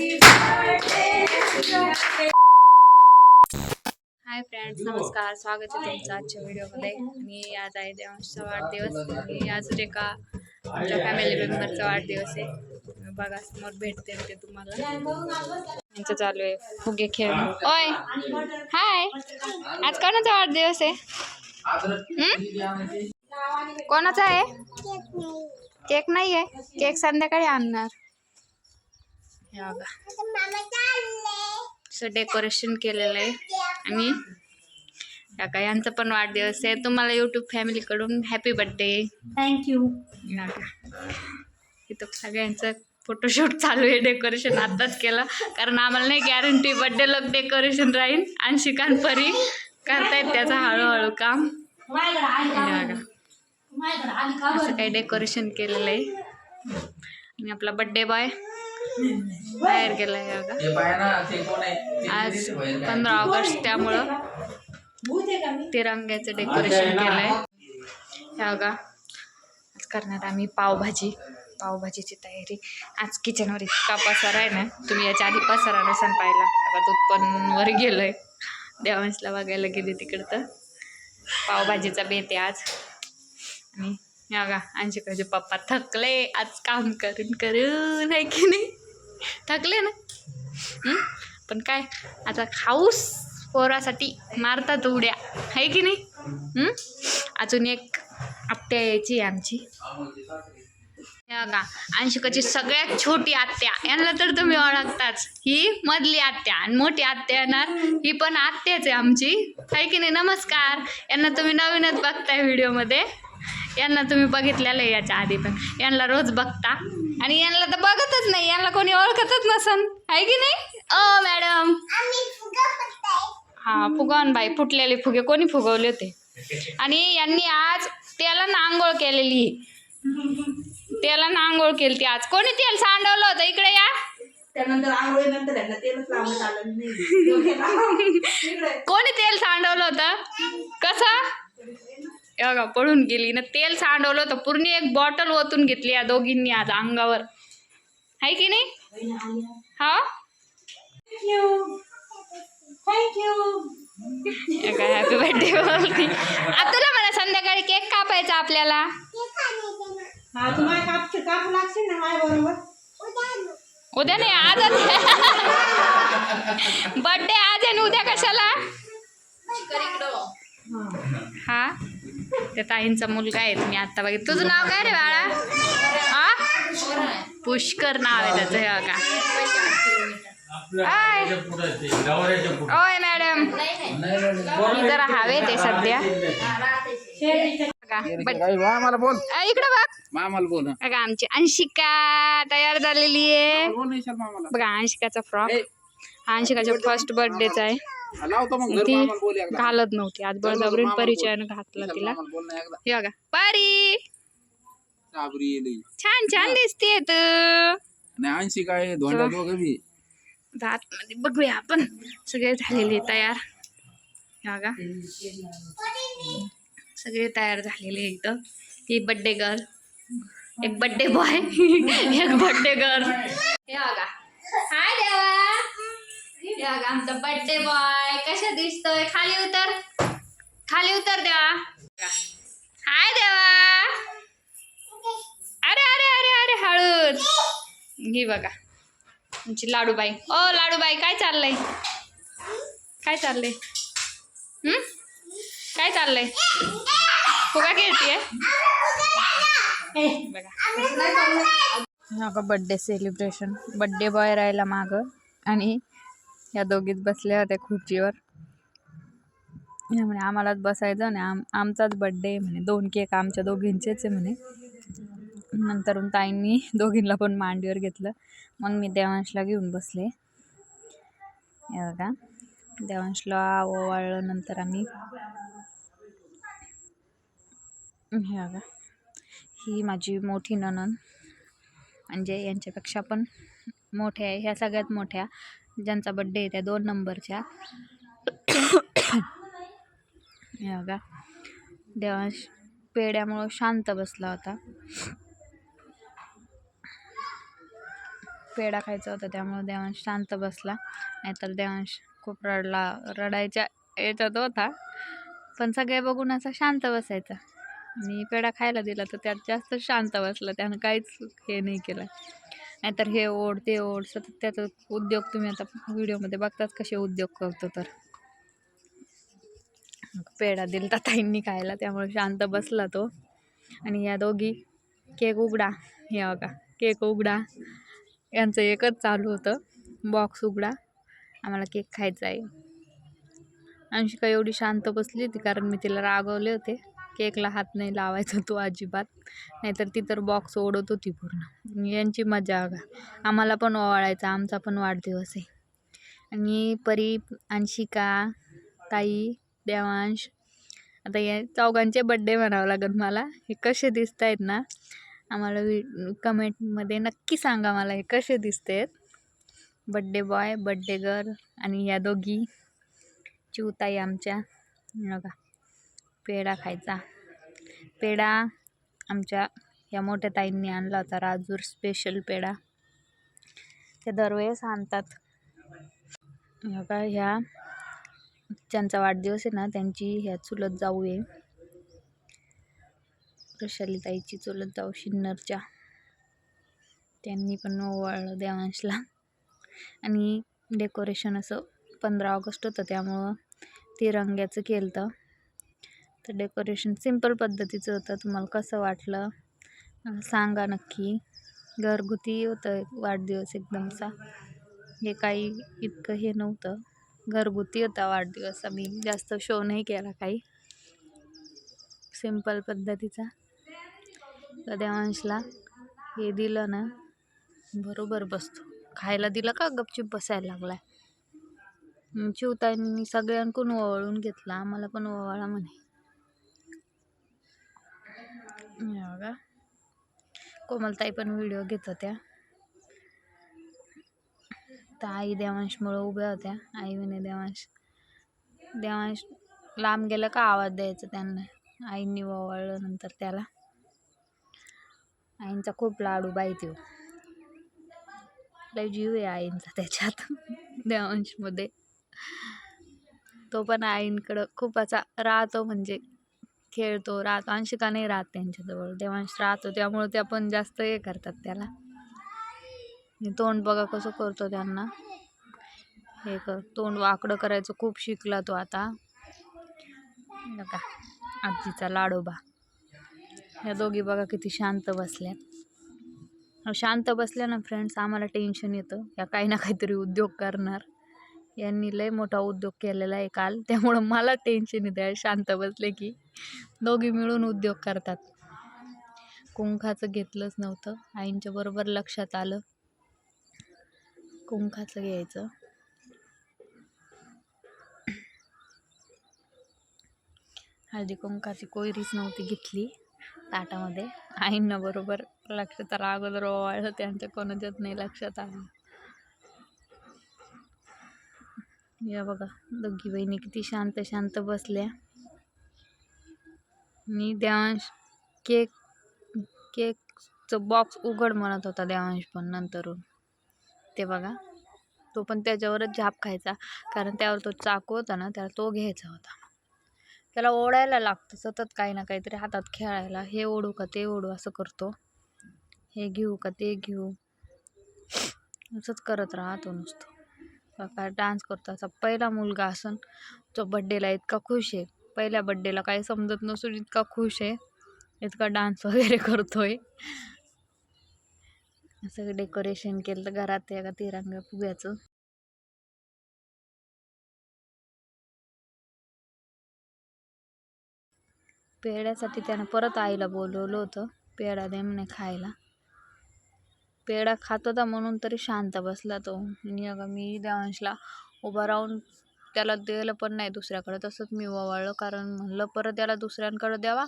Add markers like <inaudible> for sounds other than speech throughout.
Hi friends नमस्कार, स्वागत आहे तुमचं आजच्या व्हिडिओमध्ये आणि आज आहे देवांशचा वाढदिवस. आणि अजून एका आमच्या वाढदिवस आहे. बघा भेटते ते तुम्हाला. चालू आहे. फुगे खेळणं ओय, हाय. आज कोणाचा वाढदिवस आहे? हं? कोणाचा केक नाही आहे. केक संध्याकाळी आणणार. हे बघा. असं डेकोरेशन केलेलं आहे. आणि काका यांचा पण वाढदिवस आहे. तुम्हाला यूट्यूब फॅमिलीकडून हॅपी बर्थडे थँक्यू इथं सगळ्यांचं फोटोशूट चालू आहे डेकोरेशन आत्ताच केलं. कारण आम्हाला नाही गॅरंटी बड्डे लग डेकोरेशन राहील. आणि शिकानपरी करतायत त्याचं हळूहळू काम. हे बघा. असं काही डेकोरेशन केलेलं आहे. आणि आपला बड्डे बॉय बाहेर हे ते आज? पंधरा ऑगस्ट त्यामुळं तिरंग्याचं डेकोरेशन केलंय. हे बघा. आज करणार आम्ही पावभाजी. पावभाजीची तयारी. आज किचनवर इतका पसारा आहे ना तुम्ही याच्या आधी पसारा नसाल पाहिला. आता दूध पण वर गेलोय. देवांशला बघायला गेली तिकडं. तर पावभाजीचा बेत आहे आज. आणि हे बघा अंशिकाचे पप्पा थकले. आज काम करून करून आहे की नाही? थकले ना? पण काय आता खाऊस पोरासाठी मारतात उड्या. आहे की नाही? अजून एक आत्या यायची आहे आमची. हे बघा अंशुकाची सगळ्यात छोटी आत्या. यांना तर तुम्ही ओळखताच. ही मधली आत्या. आणि मोठी आत्या येणार ही पण आत्याच आहे आमची. आहे की नाही? नमस्कार. यांना तुम्ही नवीनच बघताय व्हिडिओमध्ये. यांना तुम्ही बघितलेलं आहे याच्या आधी पण. यांना रोज बघता. आणि यांना तर बघतच नाही. यांना कोणी ओळखतच नसन. आहे की नाही? अ मॅडम. हा फुगवून बाई फुटलेले फुगे. कोणी फुगवले होते? आणि यांनी आज तेलानं आंघोळ केलेली तेलानं आंघोळ केली ती आज. कोणी तेल सांडवलं होतं? इकडे या. त्यानंतर आंघोळीनंतर यांना तेलच लावण्यात आलं नाही. डोक्याला. <laughs> इकडे. कोणी तेल सांडवलं होतं? कसं? बघा पळून गेली. ना तेल सांडवलं होतं. पूर्ण एक बॉटल ओतून घेतली या दोघींनी आज अंगावर. आहे की नाही? हा? हॅपी बर्थडे बोलती. आता तुला म्हणा संध्याकाळी केक कापायचा आपल्याला? हा ना? उद्या नाही आजच बर्थडे आज आहे आणि उद्या कशाला? हा? त्या ताईंचा मुलगा आहे तुम्ही आता बघित तुझं नाव काय रे बाळा? हा पुष्कर नाव आहे त्याचं हे आय. ओय मॅडम. मी जरा हवे ते सध्या. बोल. इकडं बघ. मामाला बोल. बघा आमची अंशिका तयार झालेली आहे. बघा अंशिकाचा फ्रॉक. अंशिकाच्या फर्स्ट बर्थडेचा आहे. ती घालत नव्हती. आज बळजबरीन. परिचयानं घातला तिला. हे बघा. परी! छान छान दिसते तू. आणि ऐंशी काय धोंडा दोघं बी. मध्ये बघूया आपण. सगळे झालेले तयार. बघा. सगळे तयार झालेले इथं. ही बड्डे गर्ल एक बड्डे बॉय <laughs> एक बड्डे गर्ल हे बघा. हाय देवा. आमचा बड्डे बॉय कशा दिसतोय? खाली उतर. खाली उतर देवा. हाय देवा. अरे अरे अरे अरे हळूच. ही बघा. आमची लाडूबाई. ओ लाडूबाई काय चाललंय? काय चाललंय? हं? काय चाललंय? फुगा खेळतीये? बघा. बड्डे सेलिब्रेशन बड्डे बॉय राहिला माग. आणि या दोघीच बसल्या होत्या खुर्चीवर. म्हणे आम्हालाच बसायचं आणि आम आमचाच बड्डे म्हणे. दोन केक आमच्या दोघींचेच आहे म्हणे. नंतर ताईंनी दोघींना पण मांडीवर घेतलं. मग मी देवांशला घेऊन बसले. हे बघा. देवांशला ओवाळलं नंतर आम्ही हे बघा. ही माझी मोठी नणन म्हणजे यांच्यापेक्षा पण मोठ्या आहे. ह्या सगळ्यात मोठ्या. ज्यांचा बड्डे आहे त्या दोन नंबरच्या हे बघा. देवांश पेड्यामुळं शांत बसला होता. पेढा खायचा होता त्यामुळं देवांश शांत बसला. नाहीतर देवांश खूप रडला रडायच्या याच्यात होता. पण सगळे बघून असा शांत बसायचा. आणि पेढा खायला दिला तर त्यात जास्त शांत बसला. त्यानं काहीच हे नाही केलं. नाहीतर हे ओढ ते ओढ सतत त्याचा उद्योग तुम्ही आता व्हिडिओमध्ये बघताच कसे उद्योग करतो तर. पेढा दिलता ताईंनी खायला त्यामुळे शांत बसला तो. आणि या दोघी केक उघडा. हे बघा केक उघडा. यांचं एकच चालू होतं. बॉक्स उघडा. आम्हाला केक खायचा आहे. अंशिका एवढी शांत बसली होती कारण मी तिला रागवले होते. केकला हात नाही लावायचा तो अजिबात. नाहीतर ती तर बॉक्स ओढत होती पूर्ण. यांची मजा अगा आम्हाला पण ओवाळायचा. आमचा पण वाढदिवस आहे. आणि परी अंशिका ताई देवांश. आता या चौघांचे बड्डे म्हणावं लागेल मला. हे कसे दिसत आहेत ना? आम्हाला वि कमेंटमध्ये नक्की सांगा मला हे कसे दिसत आहेत बड्डे बॉय बड्डे गर्ल आणि या दोघी. चिवताई आमच्या. बघा. पेढा खायचा. पेढा आमच्या या मोठ्या ताईंनी आणला होता राजूर स्पेशल पेढा. ते दरवेळेस आणतात. बघा ह्या ज्यांचा वाढदिवस आहे ना त्यांची ह्या चुलत जाऊ आहे. वृषालीताईची चुलत जाऊ शिन्नरच्या. त्यांनी पण ओवाळलं देवांशला आणि डेकोरेशन असं पंधरा ऑगस्ट होतं त्यामुळं तिरंग्याचं केलं तर डेकोरेशन सिंपल पद्धतीचं होतं. तुम्हाला कसं वाटलं? सांगा नक्की. घरगुती होतं वाढदिवस एकदमचा हे काही इतकं हे नव्हतं. घरगुती होता वाढदिवस. आम्ही जास्त शो नाही केला काही. सिंपल पद्धतीचा. तर देवांशला हे दिलं ना बरोबर बसतो. खायला दिलं का गपचूप बसायला लागलाय? आहे चिवताईंनी सगळ्यांकडून ओवाळून घेतला. आम्हाला पण ओवाळा म्हणे. का कोमलताई पण व्हिडिओ घेत होत्या. तर आई देवांशमुळं उभ्या होत्या. आई म्हणे देवांश देवांश लांब गेलं का आवाज द्यायचा त्यांना? आईंनी ओवाळलं नंतर त्याला. आईंचा खूप लाडू बाई तो लय जीव आहे आईंचा त्याच्यात. देवांशमध्ये तो पण आईंकडं खूप असा राहतो म्हणजे खेळतो राहतो. अंशिका नाही राहत त्यांच्याजवळ. देवांश राहतो त्यामुळे त्या पण जास्त हे करतात त्याला. तोंड बघा कसं करतो त्यांना. हे कर तोंड वाकडं करायचं खूप शिकला तो आता. बघा आजीचा लाडोबा. ह्या दोघी बघा किती शांत बसल्या शांत बसल्या ना फ्रेंड्स आम्हाला टेन्शन येतं. या काही ना काहीतरी उद्योग करणार. यांनी लय मोठा उद्योग केलेला आहे काल. त्यामुळं मला टेन्शन येतं शांत बसले की. दोघी मिळून उद्योग करतात. कुंखाचं घेतलंच नव्हतं. आईंच्या बरोबर लक्षात आलं. कुंखाचं घ्यायचं. हळदी कुंकाची कोयरीच नव्हती घेतली ताटामध्ये. आईंना बरोबर लक्षात आलं. अगोदर ओवाळलं त्यांच्या कोणाच्यात नाही लक्षात आलं. या बघा दोघी बहिणी किती शांत शांत बसल्या. आणि देवांश केक केकचं बॉक्स उघड म्हणत होता देवांश पण नंतरून. ते बघा. तो पण त्याच्यावरच झाप खायचा. कारण त्यावर तो चाकू होता ना त्याला तो घ्यायचा होता. त्याला ओढायला लागतं. सतत काही ना काहीतरी हातात खेळायला. हे ओढू का ते ओढू असं करतो. हे घेऊ का ते घेऊ. असंच करत राहतो नुसतं. काय डान्स करतो. असा पहिला मुलगा असन तो बड्डेला इतका खुश आहे. पहिल्या बड्डेला काही समजत नसून इतका खुश आहे. इतका डान्स वगैरे करतोय. सगळं डेकोरेशन केलं तर घरात या का तिरंगा फुग्याचं. पेढ्यासाठी त्यानं परत आईला बोलवलं होतं. पेढा दे म्हणे खायला. पेढा खात होता म्हणून तरी शांत बसला तो. मी अगं मी देवांशला उभा राहून त्याला दिलं पण नाही दुसऱ्याकडं. तसंच मी ओवाळलं कारण म्हणलं परत याला दुसऱ्यांकडं द्यावा.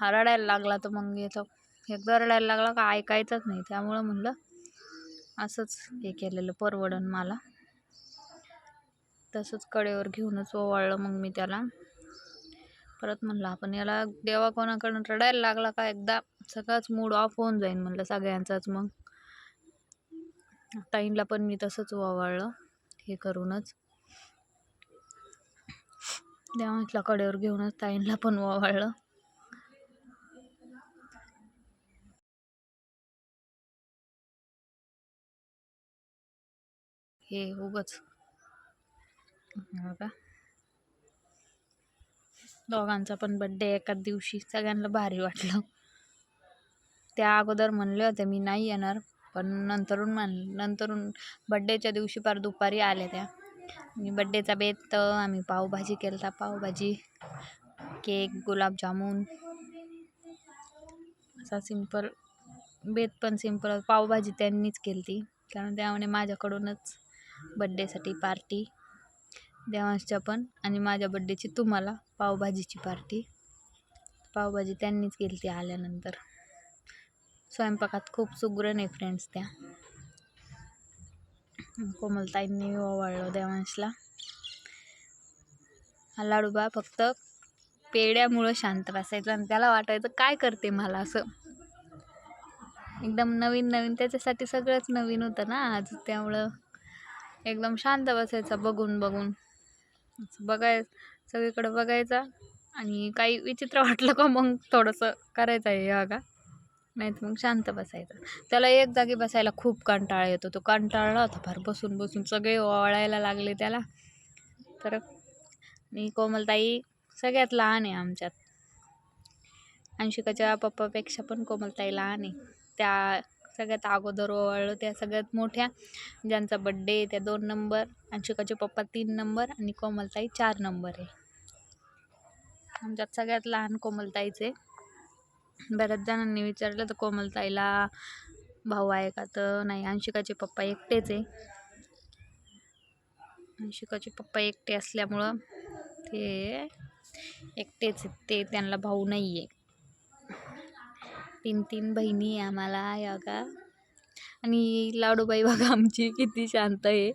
हा रडायला लागला तर मग याचा एकदा रडायला लागला का ऐकायचंच नाही. त्यामुळं म्हणलं असंच हे केलेलं परवडन मला. तसंच कडेवर घेऊनच ओवाळलं मग मी त्याला. परत म्हणलं आपण याला देवा कोणाकडून? रडायला लागला का एकदा? सगळाच मूड ऑफ होऊन जाईल म्हणलं सगळ्यांचाच मग. ताईंला पण मी तसंच ओवाळलं हे करूनच. देवांशला कडेवर घेऊनच ताईंला पण ओवाळलं हे उगच. का दोघांचा पण बड्डे एकाच दिवशी. सगळ्यांना भारी वाटलं. त्या अगोदर म्हणले होते मी नाही येणार. पण नंतरून म्हण नंतरून बड्डेच्या दिवशी पार दुपारी आल्या त्या. आणि बड्डेचा बेत तर आम्ही पावभाजी केलता पावभाजी केक गुलाबजामून. असा सिंपल बेत पण सिंपल पावभाजी त्यांनीच केली कारण त्यामुळे माझ्याकडूनच बड्डेसाठी पार्टी देवांशच्या पण आणि माझ्या बड्डेची तुम्हाला पावभाजीची पार्टी पावभाजी त्यांनीच केली ती आल्यानंतर. स्वयंपाकात खूप सुगरण आहे फ्रेंड्स त्या. कोमलताईंनी ओवाळलं देवांशला. हा लाडूबा फक्त पेड्यामुळं शांत बसायचं आणि त्याला वाटायचं काय करते मला असं? एकदम नवीन नवीन त्याच्यासाठी सगळंच नवीन होतं ना आज. त्यामुळं एकदम शांत बसायचा बघून बघून. बघाय सगळीकडं बघायचा आणि काही विचित्र वाटलं का मग थोडंसं करायचं आहे योगा नाही तर मग शांत बसायचं. त्याला एक जागी बसायला खूप कंटाळा येतो. तो कंटाळला होता फार बसून बसून सगळे ओवाळायला लागले त्याला. तर आणि कोमलताई सगळ्यात लहान आहे आमच्यात. अंशिकाच्या पप्पापेक्षा पण कोमलताई लहान आहे. त्या सगळ्यात अगोदर ओवाळलं त्या सगळ्यात मोठ्या. ज्यांचा बड्डे त्या दोन नंबर अंशिकाचे पप्पा तीन नंबर आणि कोमलताई चार नंबर आहे. आमच्यात सगळ्यात लहान कोमलताईचे. बऱ्याच जणांनी विचारलं तर कोमलताईला भाऊ आहे का? तर नाही अंशिकाचे पप्पा एकटेच आहे. अंशिकाचे पप्पा एकटे असल्यामुळं ते एकटेच ते त्यांना भाऊ नाही आहे तीन तीन बहिणी आहे आम्हाला या का आणि लाडूबाई बघा आमची किती शांत आहे.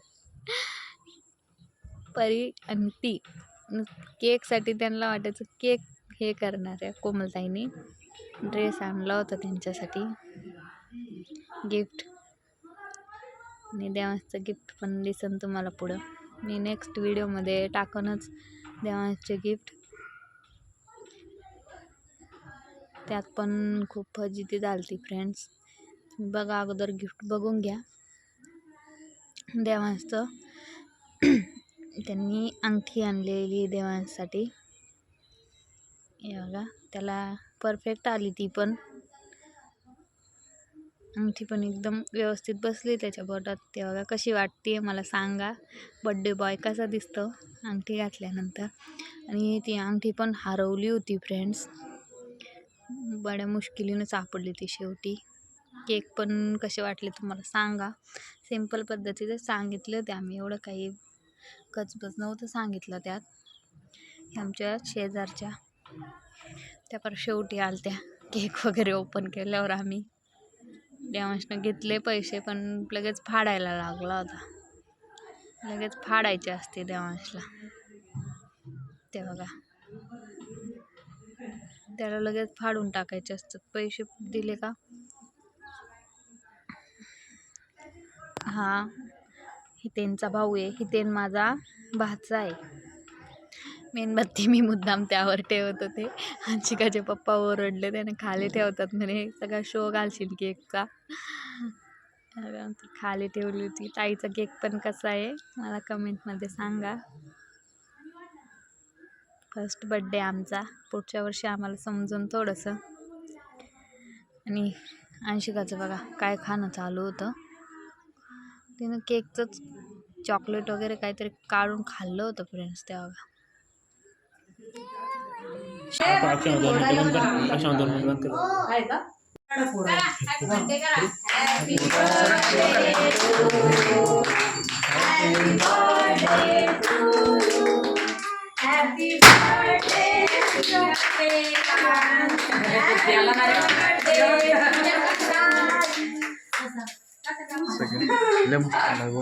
परी आणि ती. केकसाठी त्यांना वाटायचं केक हे करणार आहे कोमलताईने ड्रेस आणला होता त्यांच्यासाठी. गिफ्ट. आणि देवांचं गिफ्ट पण दिसन तुम्हाला पुढं. मी नेक्स्ट व्हिडिओमध्ये टाकूनच देवांचे गिफ्ट. त्यात पण खूप फजिती झाली फ्रेंड्स बघा अगोदर गिफ्ट बघून घ्या. देवांचं. <clears throat> त्यांनी अंगठी आणलेली देवांसाठी. हे बघा त्याला परफेक्ट आली ती पण. अंगठी पण एकदम व्यवस्थित बसली त्याच्या बोटात ते बघा कशी वाटते मला सांगा. बड्डे बॉय कसा दिसतो? अंगठी घातल्यानंतर. आणि ती अंगठी पण हरवली होती फ्रेंड्स बड्या मुश्किलीनं सापडली ती शेवटी. केक पण कसे वाटले तुम्हाला सांगा. सिंपल पद्धतीचे सांगितले होते आम्ही. एवढं काही कचबच नव्हतं सांगितलं त्यात. आमच्या शेजारच्या. त्या पर शेवटी आलत्या केक वगैरे ओपन केल्यावर आम्ही देवांशनं घेतले पैसे पण लगेच फाडायला लागला होता. लगेच फाडायचे असते देवांशला. ते बघा. त्याला लगेच फाडून टाकायचे असतात. पैसे दिले का? हा. हितेनचा भाऊ आहे. हितेन माझा भाचा आहे. मेणबत्ती मी मुद्दाम त्यावर ठेवत होते. अंशिकाचे पप्पा ओरडले त्याने खाली ठेवतात म्हणे सगळा शो घालशील केकचा. खाली ठेवली होती. ताईचा केक पण कसा आहे मला कमेंटमध्ये सांगा. फर्स्ट बड्डे आमचा. पुढच्या वर्षी आम्हाला समजून थोडंसं. आणि अंशिकाचं बघा काय खाणं चालू होतं. तिनं केकचंच चॉकलेट वगैरे काहीतरी काढून खाल्लं होतं फ्रेंड्स तेव्हा. Second, le hemos dado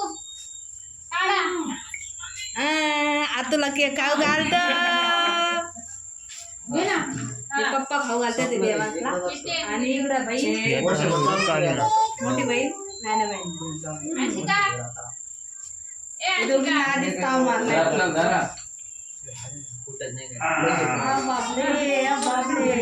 डोंडो डोंडो आतुला केक खाऊ घालत पप्पा खाऊ घालते ते देवाला आणि इकडं बाई मोठी बहीण नाना बहीण हे दोघींना आधीच ताव मारलाय आ बापरे आ बापरे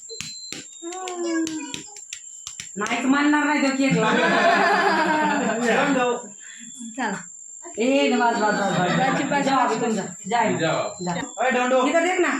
नाहीच मानणार नाही तो केक चला. ए बस बस बस बस बस जाओ अभी तुम जा. इधर देख ना.